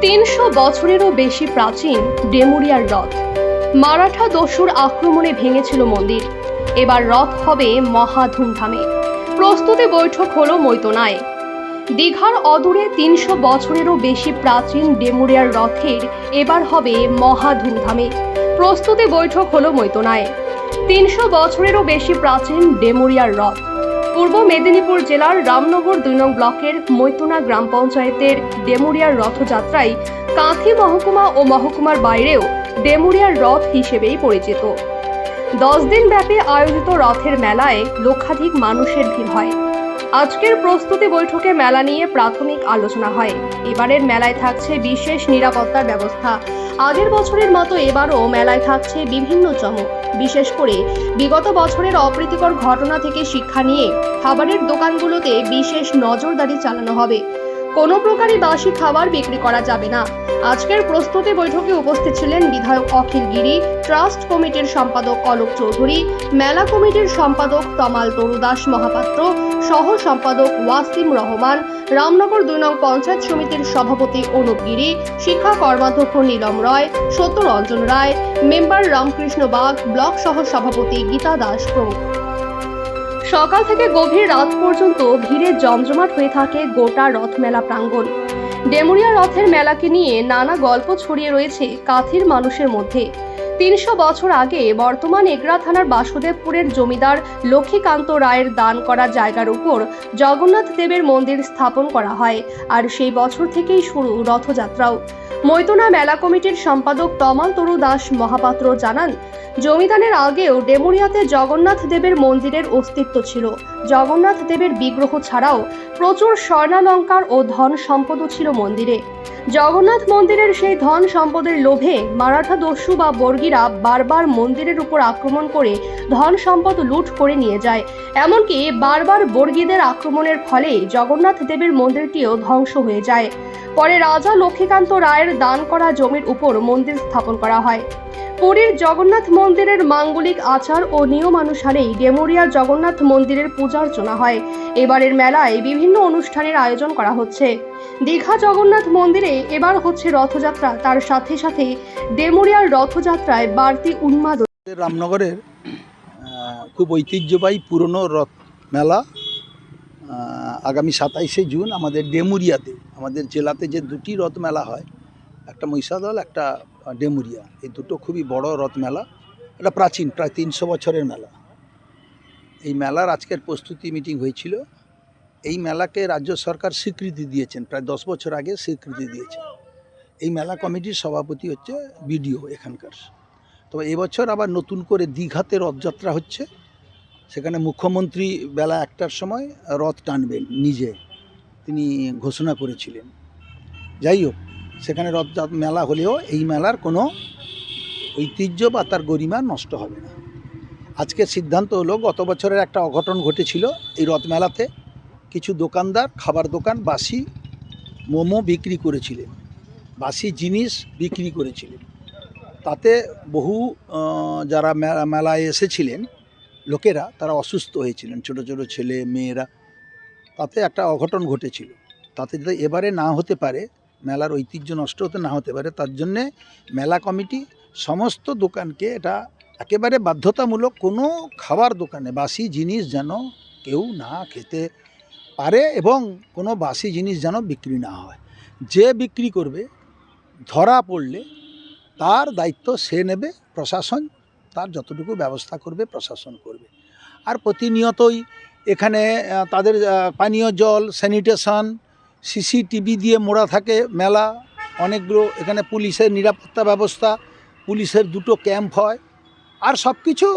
তিনশো বছরেরও বেশি প্রাচীন ডেমুরিয়ার রথ মারাঠা দস্যুর আক্রমণে ভেঙেছিল মন্দির। এবার রথ হবে মহা ধুমধামে। প্রস্তুতি বৈঠক হলো মৈতনায়। দীঘার অদূরে তিনশো বছরেরও বেশি প্রাচীন ডেমুরিয়ার রথের এবার হবে মহা ধুমধামে। প্রস্তুতি বৈঠক হলো মৈতনায়। তিনশো বছরেরও বেশি প্রাচীন ডেমুরিয়ার রথ পূর্ব মেদিনীপুর জেলার রামনগর দুই নং ব্লকের মৈতুনা গ্রাম পঞ্চায়েতের ডেমুরিয়ার রথযাত্রায় কাঁথি মহকুমা ও মহকুমার বাইরেও ডেমুরিয়ার রথ হিসেবেই পরিচিত। দশ দিন ব্যাপী আয়োজিত রথের মেলায় লক্ষাধিক মানুষের ভিড় হয়। আজকের প্রস্তুতি বৈঠকে মেলা নিয়ে প্রাথমিক আলোচনা হয়। এবারের মেলায় থাকছে বিশেষ নিরাপত্তার ব্যবস্থা। আগের বছরের মতো এবারও মেলায় থাকছে বিভিন্ন চমক। বিশেষ করে বিগত বছরের অপ্রীতিকর ঘটনা থেকে শিক্ষা নিয়ে খাবারের দোকানগুলোতে বিশেষ নজরদারি চালানো হবে। কোনো প্রকারই বাসি খাবার বিক্রি করা যাবে না। আজকের প্রস্তুতি বৈঠকে উপস্থিত ছিলেন বিধায়ক অখিল গিরি, ট্রাস্ট কমিটির সম্পাদক অলোক চৌধুরী, মেলা কমিটির সম্পাদক তমাল তরুদাস মহাপাত্র, সহ সম্পাদক ওয়াসিম রহমান, রামনগর দুই নং পঞ্চায়েত সমিতির সভাপতি অনুপ গিরি, শিক্ষা কর্মাধ্যক্ষ নীলম রয় সত্যরঞ্জন রায়, মেম্বার রামকৃষ্ণ বাগ, ব্লক সহ সভাপতি গীতা দাস প্রমুখ। সকাল থেকে গভীর রাত পর্যন্ত ভিড়ে জমজমাট হয়ে থাকে গোটা রথমেলা প্রাঙ্গণ। ডেমুরিয়া রথের মেলাকে নিয়ে নানা গল্প ছড়িয়ে রয়েছে কাথির মানুষের মধ্যে। তিনশো বছর আগে বর্তমান এগরা থানার বাসুদেবপুরের জমিদার লক্ষ্মীকান্ত রায়ের দান করা জায়গার উপর জগন্নাথ দেবের মন্দির স্থাপন করা হয়, আর সেই বছর থেকেই শুরু রথযাত্রাও। মৈতনা মেলা কমিটির সম্পাদক তমাল তরু দাস মহাপাত্র জানান, জমিদানের আগেও ডেমুরিয়াতে জগন্নাথ দেবের মন্দিরের অস্তিত্ব ছিল। জগন্নাথ দেবের বিগ্রহ ছাড়াও প্রচুর স্বর্ণালঙ্কার ও ধন সম্পদও ছিল মন্দিরে। জগন্নাথ মন্দিরের সেই ধন সম্পদের লোভে মারাঠা দস্যু বা বর্গীরা বারবার মন্দিরের উপর আক্রমণ করে ধন সম্পদ লুট করে নিয়ে যায়। এমনকি বারবার বর্গীদের আক্রমণের ফলে জগন্নাথ দেবের মন্দিরটিও ধ্বংস হয়ে যায়। পরে রাজা লক্ষ্মীকান্ত রায়ের দান করা জমির উপর মন্দির স্থাপন করা হয়। পুরীর জগন্নাথ মন্দিরের মাঙ্গলিক আচার ও নিয়মানুসারেই ডেমুরিয়া জগন্নাথ মন্দিরের পূজার্চনা হয়। এবারের মেলায় বিভিন্ন অনুষ্ঠানের আয়োজন করা হচ্ছে। দীঘা জগন্নাথ মন্দিরে এবার হচ্ছে রথযাত্রা। তার সাথে সাথে ডেমুরিয়ার রথযাত্রায় বাড়তি উন্মাদ রামনগরের খুব ঐতিহ্যবাহী পুরনো রথ মেলা আগামী সাতাইশে জুন আমাদের ডেমুরিয়াতে। আমাদের জেলাতে যে দুটি রথ মেলা হয়, একটা মহিষাদল, একটা ডেমুরিয়া। এই দুটো খুবই বড় রথ মেলা এটা প্রাচীন, প্রায় তিনশো বছরের মেলা। এই মেলার আজকের প্রস্তুতি মিটিং হয়েছিল। এই মেলাকে রাজ্য সরকার স্বীকৃতি দিয়েছেন, প্রায় দশ বছর আগে স্বীকৃতি দিয়েছেন এই মেলা কমিটির সভাপতি হচ্ছে বিডিও এখানকার। তবে এবছর আবার নতুন করে দীঘাতে রথযাত্রা হচ্ছে। সেখানে মুখ্যমন্ত্রী বেলা একটার সময় রথ টানবেন নিজে। তিনি ঘোষণা করেছিলেন। যাই হোক, সেখানে রথ মেলা হলেও এই মেলার কোনো ঐতিহ্য বা তার গরিমা নষ্ট হবে না। আজকের সিদ্ধান্ত হলো, গত বছরের একটা অঘটন ঘটেছিল এই রথ মেলাতে। কিছু দোকানদার, খাবার দোকান, বাসি, মোমো বিক্রি করেছিলেন। বাসি জিনিস বিক্রি করেছিলেন। তাতে বহু যারা মেলায় এসেছিলেন, লোকেরা তারা অসুস্থ হয়েছিলেন। ছোট ছোট ছেলে, মেয়েরা। তাতে একটা অঘটন ঘটেছিল। তাতে যাতে এবারে না হতে পারে, মেলার ঐতিহ্য নষ্ট হতে না হতে পারে, তার জন্যে মেলা কমিটি সমস্ত দোকানকে এটা একেবারে বাধ্যতামূলক কোনো খাবার দোকানে বাসি জিনিস যেন কেউ না খেতে পারে এবং কোনো বাসি জিনিস যেন বিক্রি না হয়। যে বিক্রি করবে, ধরা পড়লে তার দায়িত্ব সে নেবে, প্রশাসন তার যতটুকু ব্যবস্থা করবে, প্রশাসন করবে। আর প্রতিনিয়তই এখানে তাদের পানীয় জল স্যানিটেশন সিসিটিভি দিয়ে মোড়া থাকে মেলা, অনেকগুলো, এখানে পুলিশের নিরাপত্তা ব্যবস্থা, পুলিশের দুটো ক্যাম্প হয়, আর সব কিছু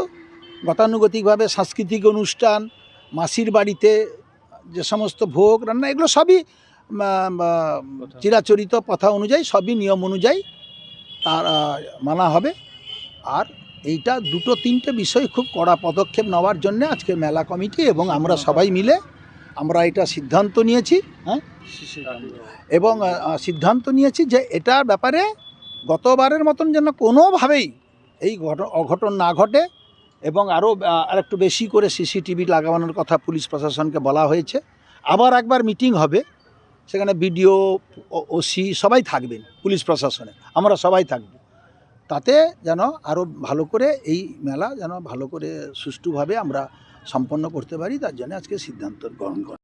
গতানুগতিকভাবে সাংস্কৃতিক অনুষ্ঠান, মাসির বাড়িতে যে সমস্ত ভোগ, রান্না, এগুলো সবই চিরাচরিত প্রথা অনুযায়ী, সবই নিয়ম অনুযায়ী তার মানা হবে। আর এইটা দুটো তিনটে বিষয় খুব কড়া পদক্ষেপ নেওয়ার জন্য আজকে মেলা কমিটি এবং আমরা সবাই মিলে আমরা এটা সিদ্ধান্ত নিয়েছি হ্যাঁ? এবং সিদ্ধান্ত নিয়েছি যে এটার ব্যাপারে গতবারের মতন যেন কোনোভাবেই এই ঘট- অঘটন না ঘটে এবং আরও আরেকটু বেশি করে সিসিটিভি লাগানোর কথা পুলিশ প্রশাসনকে বলা হয়েছে। আবার একবার মিটিং হবে, সেখানে বিডিও ওসি সবাই থাকবেন, পুলিশ প্রশাসনে, আমরা সবাই থাকব। তাতে যেন আরও ভালো করে এই মেলা যেন ভালো করে সুষ্ঠুভাবে আমরা সম্পন্ন করতে পারি, তার জন্য আজকে সিদ্ধান্ত গ্রহণ করা।